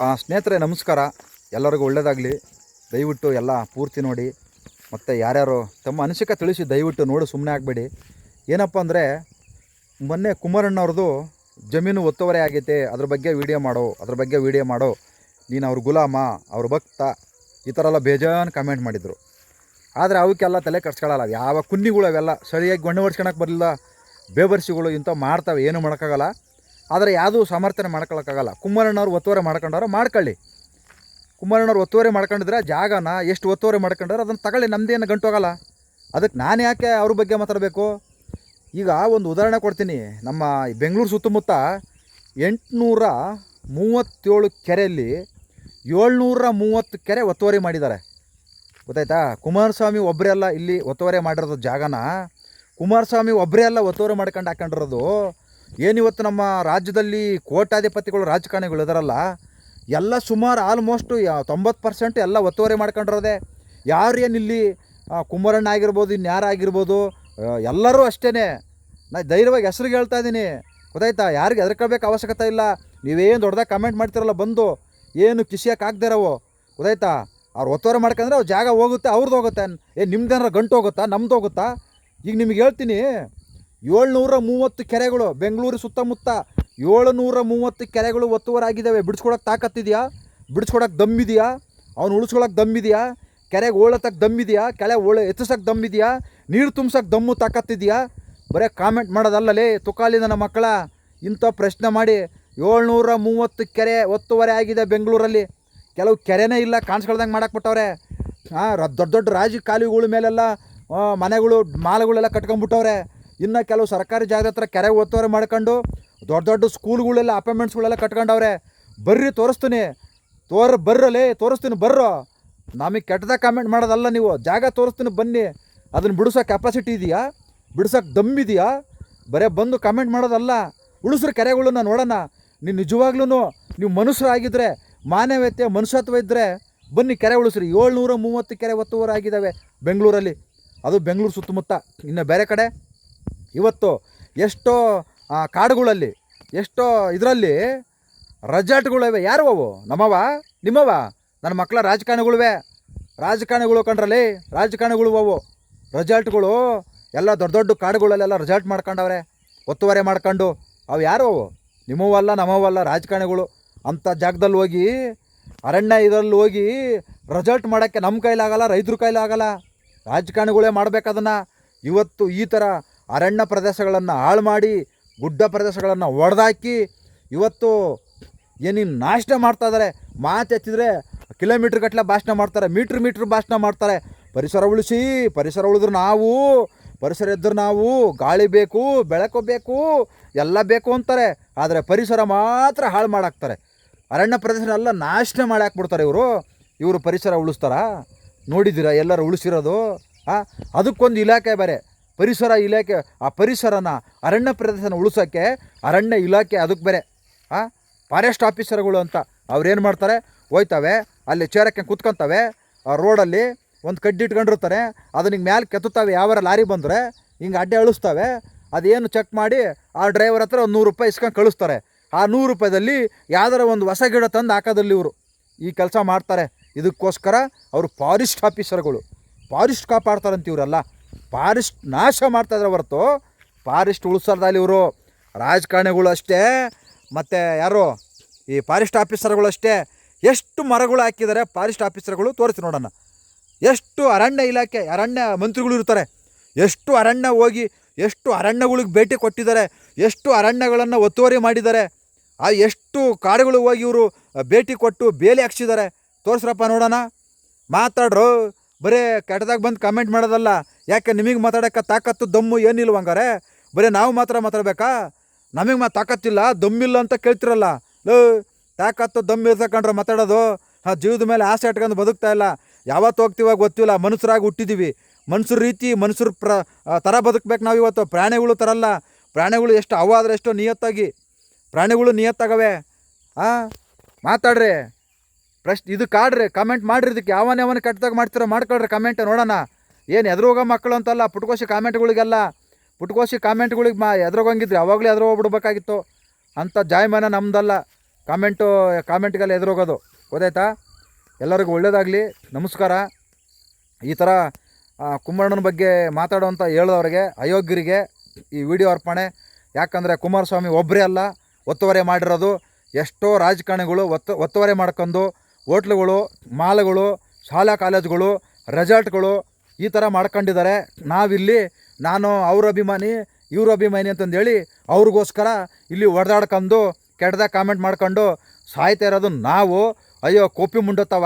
ಸ್ನೇಹಿತರೆ, ನಮಸ್ಕಾರ. ಎಲ್ಲರಿಗೂ ಒಳ್ಳೆಯದಾಗಲಿ ದಯವಿಟ್ಟು ಎಲ್ಲ ಪೂರ್ತಿ ನೋಡಿ. ಮತ್ತು ಯಾರ್ಯಾರು ತಮ್ಮ ಅನಿಸಿಕೆ ತಿಳಿಸಿ ದಯವಿಟ್ಟು ನೋಡು ಸುಮ್ಮನೆ ಆಗಬೇಡಿ. ಏನಪ್ಪ ಅಂದರೆ, ಮೊನ್ನೆ ಕುಮಾರಣ್ಣವ್ರದ್ದು ಜಮೀನು ಒತ್ತುವರಿ ಆಗೈತೆ. ಅದ್ರ ಬಗ್ಗೆ ವೀಡಿಯೋ ಮಾಡೋ, ಅದ್ರ ಬಗ್ಗೆ ವೀಡಿಯೋ ಮಾಡೋ. ನೀನು ಅವ್ರ ಗುಲಾಮ, ಅವ್ರ ಭಕ್ತ, ಈ ಥರ ಎಲ್ಲ ಬೇಜಾನ್ ಕಮೆಂಟ್ ಮಾಡಿದರು. ಆದರೆ ಅವಕ್ಕೆಲ್ಲ ತಲೆ ಕಟ್ಸ್ಕೊಳ್ಳಲ್ಲ ಯಾವ ಕುನ್ನಿಗಳು ಅವೆಲ್ಲ ಸರಿಯಾಗಿ ಗಣ್ಣು ಹೊಡ್ಸ್ಕೊಳಕ್ಕೆ ಬರಲಿಲ್ಲ. ಬೇಬರ್ಸಿಗಳು ಇಂಥವು ಮಾಡ್ತವೆ, ಏನು ಮಾಡೋಕ್ಕಾಗಲ್ಲ. ಆದರೆ ಯಾವುದೂ ಸಮರ್ಥನೆ ಮಾಡ್ಕೊಳ್ಳೋಕ್ಕಾಗಲ್ಲ ಕುಮಾರಣ್ಣವ್ರು ಒತ್ತುವರಿ ಮಾಡ್ಕೊಂಡವ್ರು ಮಾಡ್ಕೊಳ್ಳಿ. ಕುಮಾರಣ್ಣವ್ರು ಒತ್ತುವರಿ ಮಾಡ್ಕೊಂಡಿದ್ರೆ ಜಾಗನ ಎಷ್ಟು ಒತ್ತುವರೆ ಮಾಡ್ಕೊಂಡ್ರೆ ಅದನ್ನು ತಗೊಳ್ಳಿ ನಮ್ಮದೇನು ಗಂಟು ಹೋಗಲ್ಲ ಅದಕ್ಕೆ ನಾನು ಯಾಕೆ ಅವ್ರ ಬಗ್ಗೆ ಮಾತಾಡಬೇಕು? ಈಗ ಒಂದು ಉದಾಹರಣೆ ಕೊಡ್ತೀನಿ. ನಮ್ಮ ಬೆಂಗಳೂರು ಸುತ್ತಮುತ್ತ ಎಂಟುನೂರ ಮೂವತ್ತೇಳು ಕೆರೆಯಲ್ಲಿ ಏಳ್ನೂರ ಮೂವತ್ತು ಕೆರೆ ಒತ್ತುವರಿ ಮಾಡಿದ್ದಾರೆ. ಗೊತ್ತಾಯ್ತಾ? ಕುಮಾರಸ್ವಾಮಿ ಒಬ್ಬರೇ ಅಲ್ಲ ಇಲ್ಲಿ ಒತ್ತುವರಿ ಮಾಡಿರೋದು ಜಾಗನ. ಕುಮಾರಸ್ವಾಮಿ ಒಬ್ಬರೇ ಅಲ್ಲ ಒತ್ತುವರಿ ಮಾಡ್ಕೊಂಡು ಹಾಕೊಂಡಿರೋದು. ಏನಿವತ್ತು ನಮ್ಮ ರಾಜ್ಯದಲ್ಲಿ ಕೋಟ್ಯಾಧಿಪತಿಗಳು ರಾಜಕಾರಣಿಗಳು ಇದಾರಲ್ಲ ಎಲ್ಲ ಸುಮಾರು ಆಲ್ಮೋಸ್ಟು ತೊಂಬತ್ತು ಪರ್ಸೆಂಟ್ ಎಲ್ಲ ಒತ್ತುವರಿ ಮಾಡ್ಕೊಂಡಿರೋದೆ. ಯಾರು ಏನು ಇಲ್ಲಿ ಆ, ಕುಮಾರಣ್ಣ ಆಗಿರ್ಬೋದು ಇನ್ಯಾರು ಆಗಿರ್ಬೋದು ಎಲ್ಲರೂ ಅಷ್ಟೇ ನಾ ಧೈರ್ಯವಾಗಿ ಹೆಸರು ಹೇಳ್ತಾ ಇದ್ದೀನಿ ಗೊತ್ತಾಯ್ತಾ? ಯಾರಿಗೆ ಹೆದರ್ಕೋಬೇಕು ಅವಶ್ಯಕತೆ ಇಲ್ಲ. ನೀವೇನು ದೊಡ್ಡದಾಗ ಕಮೆಂಟ್ ಮಾಡ್ತಿರಲ್ಲ ಬಂದು ಏನು ಕಿಸಿಯಕ್ಕೆ ಆಗ್ದಿರವು ಗೊತ್ತಾಯ್ತಾ? ಅವ್ರು ಒತ್ತುವರಿ ಮಾಡ್ಕೊಂಡ್ರೆ ಅವ್ರ ಜಾಗ ಹೋಗುತ್ತೆ ಅವ್ರದ್ದು ಹೋಗುತ್ತೆ. ಏನು ನಿಮ್ದೇನಾರ ಗಂಟು ಹೋಗುತ್ತಾ? ನಮ್ದು ಹೋಗುತ್ತಾ? ಈಗ ನಿಮ್ಗೆ ಹೇಳ್ತೀನಿ ಏಳ್ನೂರ ಮೂವತ್ತು ಕೆರೆಗಳು ಬೆಂಗಳೂರು ಸುತ್ತಮುತ್ತ ಏಳುನೂರ ಮೂವತ್ತು ಕೆರೆಗಳು ಒತ್ತುವರಾಗಿದ್ದಾವೆ. ಬಿಡಿಸ್ಕೊಳಕ್ಕೆ ತಾಕತ್ತಿದೆಯಾ? ಬಿಡಿಸ್ಕೊಳಕ್ಕೆ ದಮ್ಮಿದೆಯಾ? ಅವ್ನು ಉಳಿಸ್ಕೊಳಕ್ಕೆ ದಮ್ಮಿದೆಯಾ? ಕೆರೆಗೆ ಓಳತಕ್ಕೆ ದಮ್ಮಿದೆಯಾ? ಕೆಳೆ ಓಳೆ ಎತ್ತಿಸಕ್ಕೆ ದಮ್ಮಿದೆಯಾ? ನೀರು ತುಂಬ್ಸೋಕೆ ದಮ್ಮು ತಾಕತ್ತಿದೆಯಾ? ಬರೀ ಕಾಮೆಂಟ್ ಮಾಡೋದಲ್ಲಲೇ ತುಕಾಲಿ ನನ್ನ ಮಕ್ಕಳ, ಇಂಥ ಪ್ರಶ್ನೆ ಮಾಡಿ ಏಳ್ನೂರ ಮೂವತ್ತು ಕೆರೆ ಒತ್ತುವರೆ ಆಗಿದೆ ಬೆಂಗಳೂರಲ್ಲಿ. ಕೆಲವು ಕೆರೆನೇ ಇಲ್ಲ, ಕಾಣಿಸ್ಕೊಳ್ದಂಗೆ ಮಾಡಾಕ್ಬಿಟ್ಟವ್ರೆ ಹಾಂ, ದೊಡ್ಡ ದೊಡ್ಡ ರಾಜ ಕಾಲುವೆಗಳ ಮೇಲೆಲ್ಲ ಮನೆಗಳು, ಮಾಲ್ಗಳೆಲ್ಲ ಕಟ್ಕೊಂಡ್ಬಿಟ್ಟವ್ರೆ. ಇನ್ನು ಕೆಲವು ಸರ್ಕಾರಿ ಜಾಗದ ಹತ್ರ ಕೆರೆ ಒತ್ತುವರಿ ಮಾಡ್ಕೊಂಡು ದೊಡ್ಡ ದೊಡ್ಡ ಸ್ಕೂಲ್ಗಳೆಲ್ಲ ಅಪಾಯಿಂಟ್ಮೆಂಟ್ಸ್ಗಳೆಲ್ಲ ಕಟ್ಕೊಂಡವ್ರೆ, ಬರ್ರಿ ತೋರಿಸ್ತೀನಿ. ತೋರ್ ಬರ್ರಲೇ ತೋರಿಸ್ತೀನಿ, ಬರ್ರೋ. ನಮಗೆ ಕೆಟ್ಟದ ಕಾಮೆಂಟ್ ಮಾಡೋದಲ್ಲ ನೀವು. ಜಾಗ ತೋರಿಸ್ತೀನಿ, ಬನ್ನಿ. ಅದನ್ನು ಬಿಡಿಸೋ ಕೆಪಾಸಿಟಿ ಇದೆಯಾ? ಬಿಡ್ಸೋಕೆ ಇದೆಯಾ? ಬರೇ ಬಂದು ಕಮೆಂಟ್ ಮಾಡೋದಲ್ಲ. ಉಳಿಸ್ರು ಕೆರೆಗಳನ್ನ ನೋಡೋಣ. ನೀವು ನಿಜವಾಗ್ಲೂ ನೀವು ಮನುಷ್ಯರಾಗಿದ್ದರೆ ಮಾನವೀಯತೆ, ಮನುಷ್ಯತ್ವ ಇದ್ದರೆ ಬನ್ನಿ ಕೆರೆ ಉಳಿಸ್ರಿ. ಏಳ್ನೂರ ಮೂವತ್ತು ಕೆರೆ ಒತ್ತುವರಾಗಿದ್ದಾವೆ ಬೆಂಗಳೂರಲ್ಲಿ. ಅದು ಬೆಂಗಳೂರು ಸುತ್ತಮುತ್ತ. ಇನ್ನು ಬೇರೆ ಕಡೆ ಇವತ್ತು ಎಷ್ಟೋ ಕಾಡುಗಳಲ್ಲಿ, ಎಷ್ಟೋ ಇದರಲ್ಲಿ ರೆಸಾರ್ಟ್ಗಳಿವೆ ಯಾರು ಅವು? ನಮ್ಮವ ನಿಮ್ಮವ ನನ್ನ ಮಕ್ಕಳ ರಾಜಕಾರಣಿಗಳಿವೆ. ರಾಜಕಾರಣಿಗಳು ಕಂಡ್ರಲ್ಲಿ ರಾಜಕಾರಣಿಗಳು ಅವು. ರೆಸಾರ್ಟ್ಗಳು ಎಲ್ಲ ದೊಡ್ಡ ದೊಡ್ಡ ಕಾಡುಗಳಲ್ಲೆಲ್ಲ ರೆಸಾರ್ಟ್ ಮಾಡ್ಕೊಂಡವ್ರೆ. ಒತ್ತುವರಿ ಮಾಡ್ಕೊಂಡು. ಅವು ಯಾರು ಅವು? ನಿಮ್ಮವಲ್ಲ ನಮ್ಮವಲ್ಲ ರಾಜಕಾರಣಿಗಳು. ಅಂಥ ಜಾಗದಲ್ಲಿ ಹೋಗಿ, ಅರಣ್ಯ ಇದರಲ್ಲಿ ಹೋಗಿ ರೆಸಾರ್ಟ್ ಮಾಡೋಕ್ಕೆ ನಮ್ಮ ಕೈಲಾಗಲ್ಲ, ರೈತರ ಕೈಲಾಗಲ್ಲ. ರಾಜಕಾರಣಿಗಳೇ ಮಾಡಬೇಕದನ್ನು ಇವತ್ತು ಈ ಥರ ಅರಣ್ಯ ಪ್ರದೇಶಗಳನ್ನು ಹಾಳು ಮಾಡಿ ಗುಡ್ಡ ಪ್ರದೇಶಗಳನ್ನು ಒಡೆದಾಕಿ ಇವತ್ತು ಏನಿನ್ ನಾಶನ ಮಾಡ್ತಾಯಿದ್ದಾರೆ ಮಾತು ಹೆಚ್ಚಿದ್ರೆ ಕಿಲೋಮೀಟ್ರ್ ಗಟ್ಟಲೆ ಭಾಷಣ ಮಾಡ್ತಾರೆ ಮೀಟ್ರ್ ಮೀಟ್ರ್ ಭಾಷಣ ಮಾಡ್ತಾರೆ. ಪರಿಸರ ಉಳಿಸಿ, ಪರಿಸರ ಉಳಿದ್ರೆ ನಾವು, ಪರಿಸರ ಇದ್ದರೆ ನಾವು, ಗಾಳಿ ಬೇಕು, ಬೆಳಕು ಬೇಕು, ಎಲ್ಲ ಬೇಕು ಅಂತಾರೆ. ಆದರೆ ಪರಿಸರ ಮಾತ್ರ ಹಾಳು ಮಾಡಾಕ್ತಾರೆ. ಅರಣ್ಯ ಪ್ರದೇಶ ಎಲ್ಲ ನಾಶ ಮಾಡಿ ಹಾಕ್ಬಿಡ್ತಾರೆ ಇವರು. ಇವರು ಪರಿಸರ ಉಳಿಸ್ತಾರಾ? ನೋಡಿದ್ದೀರಾ ಎಲ್ಲರೂ ಉಳಿಸಿರೋದು? ಅದಕ್ಕೊಂದು ಇಲಾಖೆ ಬೇರೆ. ಪರಿಸರ ಇಲಾಖೆ, ಆ ಪರಿಸರನ ಅರಣ್ಯ ಪ್ರದೇಶನ ಉಳಿಸೋಕ್ಕೆ ಅರಣ್ಯ ಇಲಾಖೆ ಅದಕ್ಕೆ ಬೇರೆ. ಹಾಂ ಫಾರೆಸ್ಟ್ ಆಫೀಸರ್ಗಳು ಅಂತ ಅವ್ರೇನು ಮಾಡ್ತಾರೆ? ಹೋಯ್ತವೆ, ಅಲ್ಲಿ ಚೇರಕ್ಕೆ ಕುತ್ಕೊಂತವೆ, ಆ ರೋಡಲ್ಲಿ ಒಂದು ಕಡ್ಡಿ ಇಟ್ಕೊಂಡಿರ್ತಾರೆ ಅದನ್ನ ಹಿಂಗೆ ಮ್ಯಾಲೆ ಕೆತ್ತುತ್ತವೆ ಯಾವಾರ ಲಾರಿ ಬಂದರೆ, ಹಿಂಗೆ ಅಡ್ಡೆ ಅಳಿಸ್ತವೆ, ಅದೇನು ಚೆಕ್ ಮಾಡಿ ಆ ಡ್ರೈವರ್ ಹತ್ರ ಒಂದು ನೂರು ರೂಪಾಯಿ ಇಸ್ಕೊಂಡು ಕಳಿಸ್ತಾರೆ. ಆ ನೂರು ರೂಪಾಯಿದಲ್ಲಿ ಯಾವ್ದಾರ ಒಂದು ಹೊಸ ಗಿಡ ತಂದು ಹಾಕೋದಲ್ಲಿ ಇವರು. ಈ ಕೆಲಸ ಮಾಡ್ತಾರೆ. ಇದಕ್ಕೋಸ್ಕರ ಅವರು ಫಾರೆಸ್ಟ್ ಆಫೀಸರ್ಗಳು. ಫಾರೆಸ್ಟ್ ಕಾಪಾಡ್ತಾರಂತ ಇವರೆಲ್ಲ. ಫಾರೆಸ್ಟ್ ನಾಶ ಮಾಡ್ತಾಯಿದ್ರೆ ಹೊರತು. ಫಾರೆಸ್ಟ್ ಉಳಿಸೋದ್ರಲ್ಲಿ ಇವರು ರಾಜಕಾರಣಿಗಳು ಅಷ್ಟೇ, ಮತ್ತು ಯಾರು ಈ ಫಾರೆಸ್ಟ್ ಆಫೀಸರ್ಗಳು ಅಷ್ಟೇ, ಎಷ್ಟು ಮರಗಳು ಹಾಕಿದ್ದಾರೆ ಫಾರೆಸ್ಟ್ ಆಫೀಸರ್ಗಳು ತೋರಿಸಿ ನೋಡೋಣ. ಎಷ್ಟು ಅರಣ್ಯ ಇಲಾಖೆ, ಅರಣ್ಯ ಮಂತ್ರಿಗಳು ಇರ್ತಾರೆ. ಎಷ್ಟು ಅರಣ್ಯ ಹೋಗಿ, ಎಷ್ಟು ಅರಣ್ಯಗಳಿಗೆ ಭೇಟಿ ಕೊಟ್ಟಿದ್ದಾರೆ, ಎಷ್ಟು ಅರಣ್ಯಗಳನ್ನು ಒತ್ತುವರಿ ಮಾಡಿದ್ದಾರೆ. ಆ ಎಷ್ಟು ಕಾಡುಗಳು ಹೋಗಿ ಇವರು ಭೇಟಿ ಕೊಟ್ಟು ಬೇಲಿ ಹಾಕ್ಸಿದ್ದಾರೆ. ತೋರಿಸ್ರಪ್ಪ ನೋಡೋಣ. ಮಾತಾಡ್ರು ಬರೀ ಕೆಟ್ಟದಾಗ ಬಂದು ಕಮೆಂಟ್ ಮಾಡೋದಲ್ಲ. ಯಾಕೆ ನಿಮಗೆ ಮಾತಾಡೋಕ್ಕೆ ತಾಕತ್ತು, ದಮ್ಮು ಏನಿಲ್ವ ಹಂಗಾರೆ? ಬರೀ ನಾವು ಮಾತ್ರ ಮಾತಾಡ್ಬೇಕಾ? ನಮಗೆ ಮಾ ತಾಕತ್ತಿಲ್ಲ, ದಮ್ಮಿಲ್ಲ ಅಂತ ಕೇಳ್ತಿರಲ್ಲ. ಲೋ, ತಾಕತ್ತು ದಮ್ಮು ಇರ್ತಕ್ಕಂಡ್ರೆ ಮಾತಾಡೋದು. ಆ ಜೀವದ ಮೇಲೆ ಆಸೆ ಇಟ್ಕೊಂಡು ಬದುಕ್ತಾ ಇಲ್ಲ. ಯಾವತ್ತು ಹೋಗ್ತೀವಾಗ ಗೊತ್ತಿಲ್ಲ. ಮನುಷ್ಯರಾಗಿ ಹುಟ್ಟಿದ್ದೀವಿ ಮನುಷ್ಯರ ರೀತಿ ಮನುಷ್ಯರ ಪ್ರ ಥರ ಬದುಕಬೇಕು ನಾವು ಇವತ್ತು. ಪ್ರಾಣಿಗಳು ತರಲ್ಲ ಪ್ರಾಣಿಗಳು ಎಷ್ಟು ಅವಾದ್ರೆ ಎಷ್ಟು ನಿಯತ್ತಾಗಿ. ಪ್ರಾಣಿಗಳು ನಿಯತ್ತಾಗವೆ. ಹಾಂ ಮಾತಾಡ್ರಿ. ಪ್ರಶ್ನೆ, ಇದು ಕಾಡ್ರಿ ಕಮೆಂಟ್ ಮಾಡ್ರಿ ಇದಕ್ಕೆ. ಯಾವನ ಯಾವನ ಕೆಟ್ಟದಾಗ ಮಾಡ್ತಿರೋ ಮಾಡ್ಕೊಳ್ರಿ ಕಮೆಂಟ್ ನೋಡೋಣ. ಏನು ಎದುರೋಗ ಮಕ್ಕಳು ಅಂತಲ್ಲ, ಪುಟ್ಕೋಸಿ ಕಾಮೆಂಟ್ಗಳಿಗೆಲ್ಲ ಪುಟ್ಕೋಸಿ ಕಾಮೆಂಟ್ಗಳಿಗೆ ಮಾ ಎದುರೋಗಂಗಿದ್ರಿ ಅವಾಗಲೇ ಎದುರು ಹೋಗ್ಬಿಡ್ಬೇಕಾಗಿತ್ತು ಅಂಥ ಜಾಯಮಾನ ನಮ್ಮದಲ್ಲ ಕಾಮೆಂಟು ಕಾಮೆಂಟ್ಗೆಲ್ಲ ಎದುರೋಗೋದು. ಗೊತ್ತಾಯ್ತಾ? ಎಲ್ಲರಿಗೂ ಒಳ್ಳೇದಾಗಲಿ. ನಮಸ್ಕಾರ. ಈ ಥರ ಕುಂಬಣ್ಣನ ಬಗ್ಗೆ ಮಾತಾಡೋವಂಥ ಹೇಳೋರಿಗೆ ಅಯೋಗ್ಯರಿಗೆ ಈ ವಿಡಿಯೋ ಅರ್ಪಣೆ. ಯಾಕಂದರೆ ಕುಮಾರಸ್ವಾಮಿ ಒಬ್ಬರೇ ಅಲ್ಲ, ಒತ್ತುವರಿ ಮಾಡಿರೋದು. ಎಷ್ಟೋ ರಾಜಕಾರಣಿಗಳು ಒತ್ತು, ಒತ್ತುವರಿ ಮಾಡ್ಕೊಂಡು ಹೋಟ್ಲುಗಳು, ಮಾಲ್ಗಳು, ಶಾಲಾ ಕಾಲೇಜುಗಳು, ರೆಸಾರ್ಟ್ಗಳು ಈ ಥರ ಮಾಡ್ಕೊಂಡಿದ್ದಾರೆ. ನಾವಿಲ್ಲಿ, ನಾನು ಅವ್ರ ಅಭಿಮಾನಿ, ಇವ್ರ ಅಭಿಮಾನಿ ಅಂತಂದೇಳಿ ಅವ್ರಿಗೋಸ್ಕರ ಇಲ್ಲಿ ಹೊಡೆದಾಡ್ಕೊಂಡು ಕೆಟ್ಟದಾಗ ಕಾಮೆಂಟ್ ಮಾಡ್ಕೊಂಡು ಸಾಯ್ತಾ ಇರೋದು ನಾವು. ಅಯ್ಯೋ, ಕೋಪಿ ಮುಂಡತ್ತವ.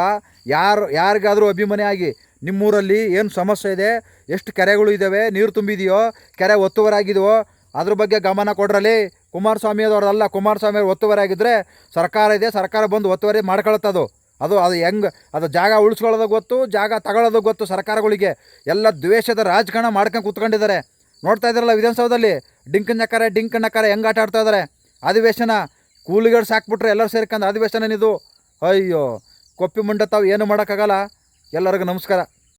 ಯಾರು, ಯಾರಿಗಾದರೂ ಅಭಿಮಾನಿ ಆಗಿ ನಿಮ್ಮೂರಲ್ಲಿ ಏನು ಸಮಸ್ಯೆ ಇದೆ? ಎಷ್ಟು ಕೆರೆಗಳು ಇದ್ದಾವೆ ನೀರು ತುಂಬಿದೆಯೋ? ಕೆರೆ ಒತ್ತುವರಾಗಿದೆಯೋ ಅದ್ರ ಬಗ್ಗೆ ಗಮನ ಕೊಡ್ರಲ್ಲಿ. ಕುಮಾರಸ್ವಾಮಿ ಅದವ್ರಲ್ಲ ಕುಮಾರಸ್ವಾಮಿ ಒತ್ತುವರಿ ಆಗಿದ್ದರೆ ಸರ್ಕಾರ ಇದೆ, ಸರ್ಕಾರ ಬಂದು ಒತ್ತುವರಿ ಮಾಡ್ಕೊಳತ್ತದು. ಅದು ಅದು ಹೆಂಗೆ ಅದು ಜಾಗ ಉಳಿಸ್ಕೊಳ್ಳೋದು ಗೊತ್ತು, ಜಾಗ ತಗೊಳ್ಳೋದು ಗೊತ್ತು ಸರ್ಕಾರಗಳಿಗೆ. ಎಲ್ಲ ದ್ವೇಷದ ರಾಜಕಾರಣ ಮಾಡ್ಕೊಂಡು ಕೂತ್ಕೊಂಡಿದ್ದಾರೆ. ನೋಡ್ತಾ ಇದ್ದಾರಲ್ಲ ವಿಧಾನಸೌಧದಲ್ಲಿ? ಡಿಂಕನ್ ನಕಾರ ಡಿಂಕನ್ ನಕಾರ ಹೆಂಗೆ ಆಟ ಆಡ್ತಾ ಇದ್ದಾರೆ? ಅಧಿವೇಶನ ಕೂಲಿಗಳು ಸಾಕ್ಬಿಟ್ರೆ ಎಲ್ಲರೂ ಸೇರ್ಕೊಂಡು ಅಧಿವೇಶನ ಇದು ಅಯ್ಯೋ, ಕೊಪ್ಪಿ ಮುಂಡ ತಾವು ಏನು ಮಾಡೋಕ್ಕಾಗಲ್ಲ? ಎಲ್ಲರಿಗೂ ನಮಸ್ಕಾರ.